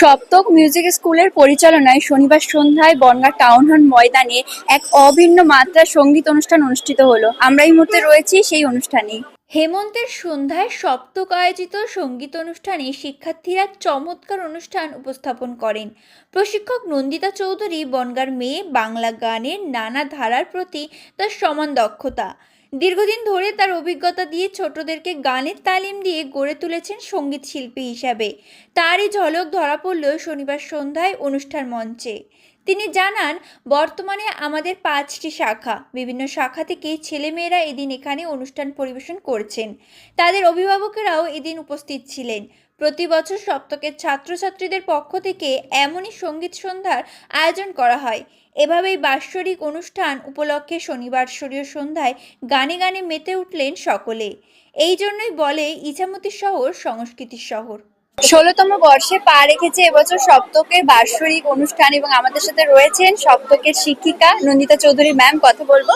Saptak music স্কুলের পরিচালনায় শনিবার সন্ধ্যায় বনগাঁ টাউন হল ময়দানে এক অভিন্ন মাত্রার সংগীত অনুষ্ঠান অনুষ্ঠিত হলো। আমরা এই মুহূর্তে রয়েছি সেই অনুষ্ঠানে। হেমন্তের সন্ধ্যায় সপ্তক আয়োজিত সংগীত অনুষ্ঠানে শিক্ষার্থীরা চমৎকার অনুষ্ঠান উপস্থাপন করেন। প্রশিক্ষক নন্দিতা চৌধুরী বনগার মেয়ে বাংলা গানের নানা ধারার প্রতি তার সমান দক্ষতা। দীর্ঘদিন ধরে তার অভিজ্ঞতা দিয়ে ছোটদেরকে গানের তালিম দিয়ে গড়ে তুলেছেন সংগীত শিল্পী হিসাবে। তারই ঝলক ধরা পড়ল শনিবার সন্ধ্যায় অনুষ্ঠান মঞ্চে। তিনি জানান, বর্তমানে আমাদের পাঁচটি শাখা। বিভিন্ন শাখা থেকে ছেলেমেয়েরা এদিন এখানে অনুষ্ঠান পরিবেশন করছেন। তাদের অভিভাবকেরাও এদিন উপস্থিত ছিলেন। প্রতি বছর সপ্তকের ছাত্রছাত্রীদের পক্ষ থেকে এমনই সংগীত সন্ধ্যার আয়োজন করা হয়। এভাবেই বাৎসরিক অনুষ্ঠান উপলক্ষে শনিবার শরীয় সন্ধ্যায় গানে গানে মেতে উঠলেন সকলে। এই জন্যই বলে ইছামতি শহর সংস্কৃতির শহর। ষোলোতম বর্ষে পা রেখেছে এবছর সপ্তকের বাৎসরিক অনুষ্ঠান এবং আমাদের সাথে রয়েছেন সপ্তকের শিক্ষিকা নন্দিতা চৌধুরী ম্যাম কথা বলব।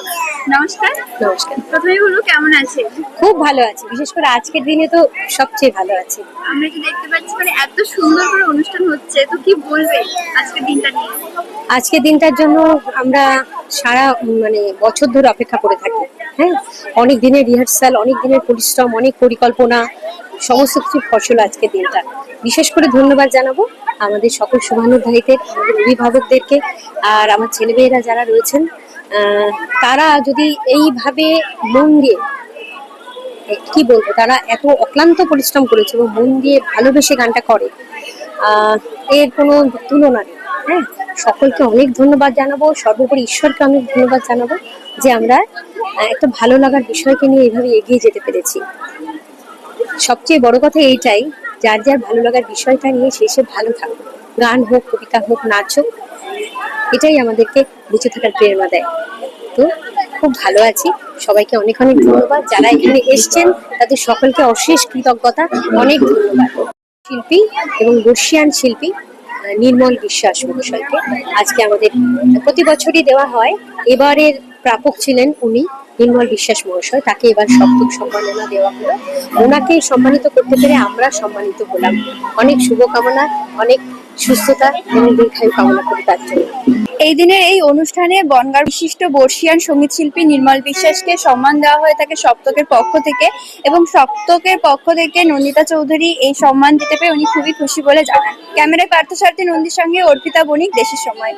নমস্কার। নমস্কার। প্রথমেই বলব কেমন আছে খুব ভালো আছে। বিশেষ করে আজকের দিনে তো সবচেয়ে ভালো আছে। আমরা কি দেখতে পাচ্ছি? মানে এত সুন্দর করে অনুষ্ঠান হচ্ছে তো কি বলবে আজকের দিনটা নিয়ে? আজকের দিনটার জন্য আমরা সারা মানে বছর ধরে অপেক্ষা করে থাকি। হ্যাঁ অনেক দিনের রিহার্সাল অনেক দিনের পরিশ্রম, অনেক পরিকল্পনা, সমস্ত কিছু ফসল আজকের দিনটা। বিশেষ করে ধন্যবাদ জানাব আমাদের সকল শুভানুধ্যায়ীদের, আমাদের অভিভাবকদেরকে, আর আমার ছেলেমেয়েরা যারা রয়েছেন তারা যদি এইভাবে মন দিয়ে কি বলব, তারা এত অক্লান্ত পরিশ্রম করেছে এবং মন দিয়ে ভালোবেসে গানটা করে এর কোনো তুলনা নেই হ্যাঁ? সকলকে অনেক ধন্যবাদ জানাব। সর্বোপরি ঈশ্বরকে অনেক ধন্যবাদ জানাব যে আমরা একটা ভালো লাগার বিষয়কে নিয়ে এইভাবে এগিয়ে যেতে পেরেছি। সবচেয়ে বড় কথা এইটাই, যার যার ভালো লাগার বিষয়টা নিয়ে সে ভালো থাকুক। গান হোক, কবিতা হোক, নাচ হোক, এটাই আমাদেরকে বেঁচে থাকার প্রেরণা দেয়। তো খুব ভালো আছি। সবাইকে অনেক অনেক ধন্যবাদ। যারা এখানে এসছেন, তাদের সকলকে অশেষ কৃতজ্ঞতা, অনেক ধন্যবাদ। শিল্পী এবং বর্ষিয়ান শিল্পী নির্মল বিশ্বাস মহাশয়কে। আজকে আমাদের প্রতি বছরই দেওয়া হয়। এবারের প্রাপক ছিলেন উনি, নির্মল বিশ্বাস মহাশয়। তাকে এবার সপ্তম সম্মাননা দেওয়া হলো। ওনাকে সম্মানিত করতে পেরে আমরা সম্মানিত হলাম। অনেক শুভকামনা, অনেক সুস্থতা এবং দীর্ঘায়ু কামনা করি তার জন্য এই দিনের এই অনুষ্ঠানে বনগাঁর বিশিষ্ট বর্ষিয়ান সংগীত শিল্পী নির্মল বিশ্বাসকে সম্মান দেওয়া হয়ে থাকে সপ্তকের পক্ষ থেকে এবং সপ্তকের পক্ষ থেকে নন্দিতা চৌধুরী এই সম্মান দিতে পেয়ে উনি খুবই খুশি বলে জানান। ক্যামেরায় পার্থ সারথী, নন্দীর সঙ্গে অর্পিতা বণিক, দেশের সময়।